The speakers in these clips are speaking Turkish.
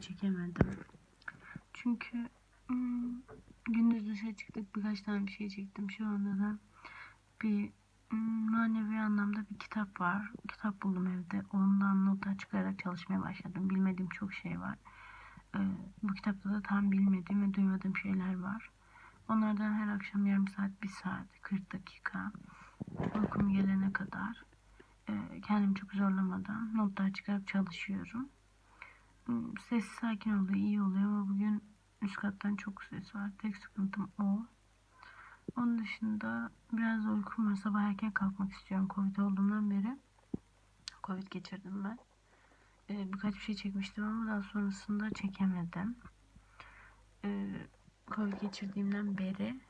çekemedim. Çünkü hmm, gündüz dışarı çıktık birkaç tane bir şey çektim. Şu anda da bir hmm, manevi anlamda bir kitap var. Kitap buldum evde. Ondan notlar çıkararak çalışmaya başladım. Bilmediğim çok şey var. Ee, bu kitapta da tam bilmediğim ve duymadığım şeyler var. Onlardan her akşam yarım saat, bir saat, 40 dakika uykum gelene kadar e, kendimi çok zorlamadan notlar çıkarıp çalışıyorum. Ses sakin oluyor, iyi oluyor ama bugün üst kattan çok ses var. Tek sıkıntım o. Onun dışında biraz uykum var. Sabah erken kalkmak istiyorum. Covid olduğumdan beri. Covid geçirdim ben. Ee, birkaç bir şey çekmiştim ama daha sonrasında çekemedim. Ee, Covid geçirdiğimden beri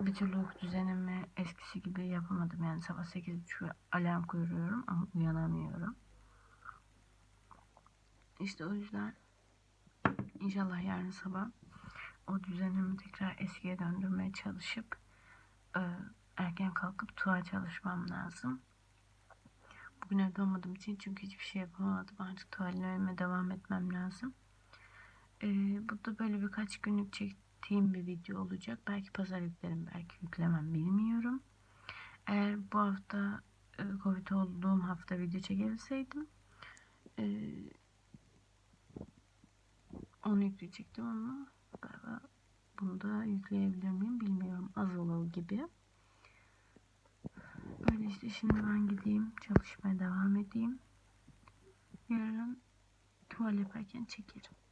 bir türlü uyku düzenimi eskisi gibi yapamadım. Yani sabah 8.30 alarm kuruyorum ama uyanamıyorum. İşte o yüzden inşallah yarın sabah o düzenimi tekrar eskiye döndürmeye çalışıp e, erken kalkıp tuval çalışmam lazım. Bugün evde olmadığım için çünkü hiçbir şey yapamadım. Artık tuvaletime devam etmem lazım. E, bu da böyle birkaç günlük çektiğim bir video olacak. Belki pazar yüklerim, belki yüklemem bilmiyorum. Eğer bu hafta e, Covid olduğum hafta video çekebilseydim e, onu yükleyecektim ama galiba bunu da yükleyebilir miyim bilmiyorum. Az olur gibi. Öyle işte şimdi ben gideyim çalışmaya devam edeyim. Yarın tuval yaparken çekerim.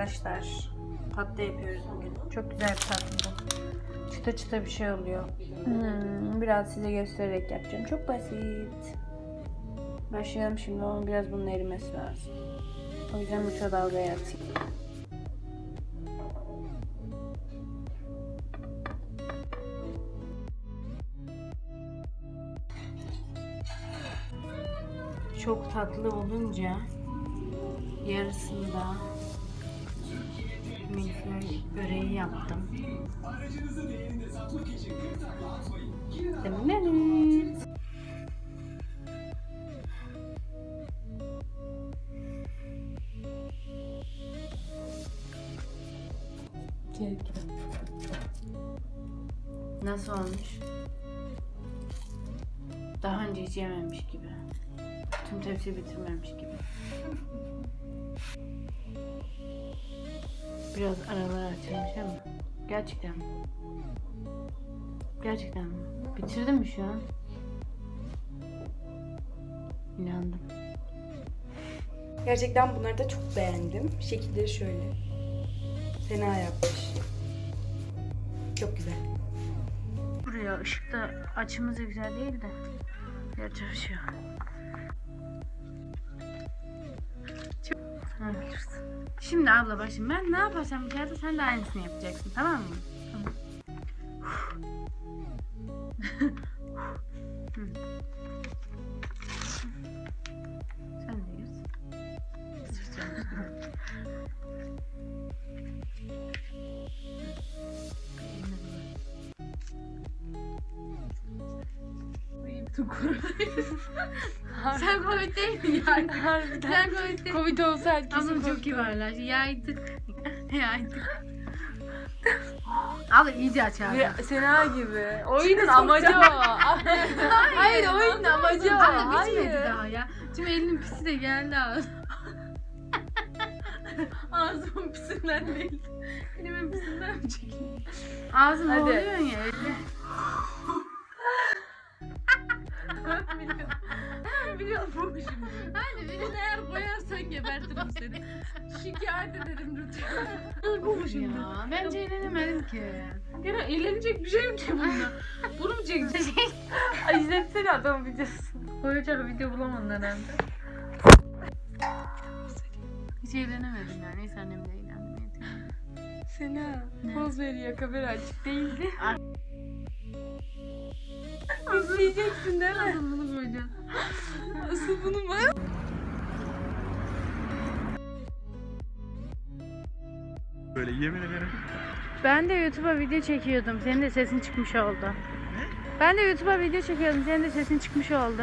Arkadaşlar. Tatlı yapıyoruz bugün. Çok güzel bir tatlı bu. Çıta çıta bir şey oluyor. Hmm, biraz size göstererek yapacağım. Çok basit. Başlayalım şimdi ama biraz bunun erimesi lazım. O yüzden mikrodalgaya atayım. Çok tatlı olunca yarısında böreği yaptım. Demleriz. Kek. Nasıl olmuş? Daha önce hiç yememiş gibi. Tüm tepsi bitirmemiş gibi. Biraz aralar açılmış ama. Gerçekten mi? Gerçekten mi? Bitirdin mi şu an? İnandım. Gerçekten bunları da çok beğendim. Şekilleri şöyle. Fena yapmış. Çok güzel. Buraya ışıkta açımız güzel değil de. Diğer çalışıyor. Şimdi abla bak şimdi ben ne yaparsam içeride sen de aynısını yapacaksın tamam mı? Tamam. Sen de yüz. Sırtını. Sen Covid değil mi yani? Sen Covid değil Covid olsa herkesin Ama çok kibarlar. Yaydık. Yaydık. Abla iyice aç abi. Sena gibi. Oyunun amacı o. Hayır oyunun amacı o. Abla bitmedi Hayır. daha ya. Şimdi elinin pisi de geldi ağzı. Ağzımın pisinden değil. Elimin pisinden mi çekeyim? Ağzını Hadi. oluyorsun ya öyle. Gebertirim seni. Şikayet ederim lütfen. Bu mu şimdi? Ya, bence eğlenemedim ki. Gene eğlenecek bir şey yok ki bunda. Bunu mu çekeceğiz? Ay izletsene adamın videosunu. Koyacak video bulamadın herhalde. Hiç eğlenemedim yani. Neyse annem de eğlendim. yeter. Sena poz veriyor kamera açık değildi. İzleyeceksin değil mi? Nasıl bunu koyacağız? Asıl bunu mu? Böyle yemin ederim. Ben de YouTube'a video çekiyordum. Senin de sesin çıkmış oldu. Ben de YouTube'a video çekiyordum. Senin de sesin çıkmış oldu.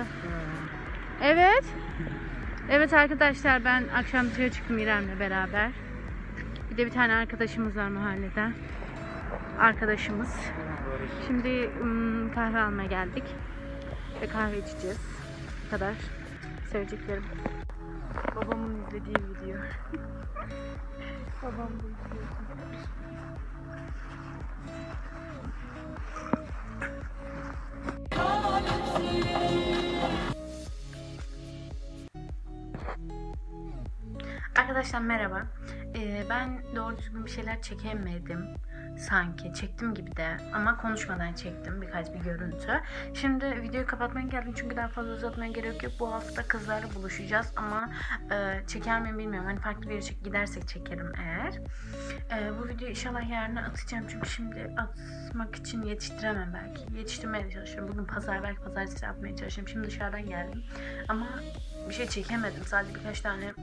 Evet. Evet arkadaşlar ben akşam dışarı çıktım İrem'le beraber. Bir de bir tane arkadaşımız var mahalleden. Arkadaşımız. Şimdi ım, kahve almaya geldik. Ve kahve içeceğiz. Bu kadar. Söyleyeceklerim. Babamın izlediği video. Babam bu. Arkadaşlar merhaba. Ee, ben doğru düzgün bir şeyler çekemedim sanki. Çektim gibi de ama konuşmadan çektim birkaç bir görüntü. Şimdi videoyu kapatmaya geldim çünkü daha fazla uzatmaya gerek yok. Bu hafta kızlarla buluşacağız ama e, çeker miyim bilmiyorum. Hani farklı bir yere gidersek çekerim eğer. E, bu videoyu inşallah yarına atacağım çünkü şimdi atmak için yetiştiremem belki. Yetiştirmeye çalışıyorum. Bugün pazar belki pazartesi yapmaya çalışıyorum. Şimdi dışarıdan geldim ama bir şey çekemedim. Sadece birkaç tane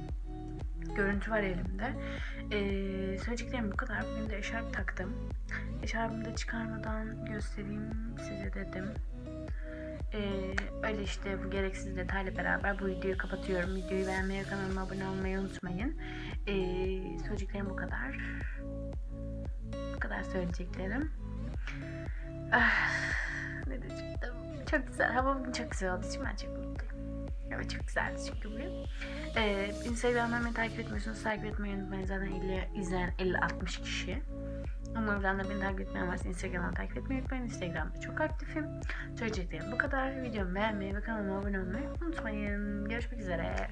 görüntü var elimde. Ee, söyleyeceklerim bu kadar. Bugün de eşarp taktım. Eşarbımı da çıkarmadan göstereyim size dedim. Ee, öyle işte bu gereksiz detayla beraber bu videoyu kapatıyorum. Videoyu beğenmeyi, kanalıma abone olmayı unutmayın. Ee, söyleyeceklerim bu kadar. Bu kadar söyleyeceklerim. Ah, ne diyecektim? Çok güzel. Hava bugün çok güzel olduğu için ben mutluyum. Evet çok güzeldi çünkü bu. Ee, Instagram'dan beni takip etmiyorsunuz. Takip etmeyi unutmayın. Zaten 50, izleyen 50-60 kişi. Umarım da beni takip etmeyen varsa Instagram'dan takip etmeyi unutmayın. Instagram'da çok aktifim. Söyleyeceklerim bu kadar. Videomu beğenmeyi ve kanalıma abone olmayı unutmayın. Görüşmek üzere.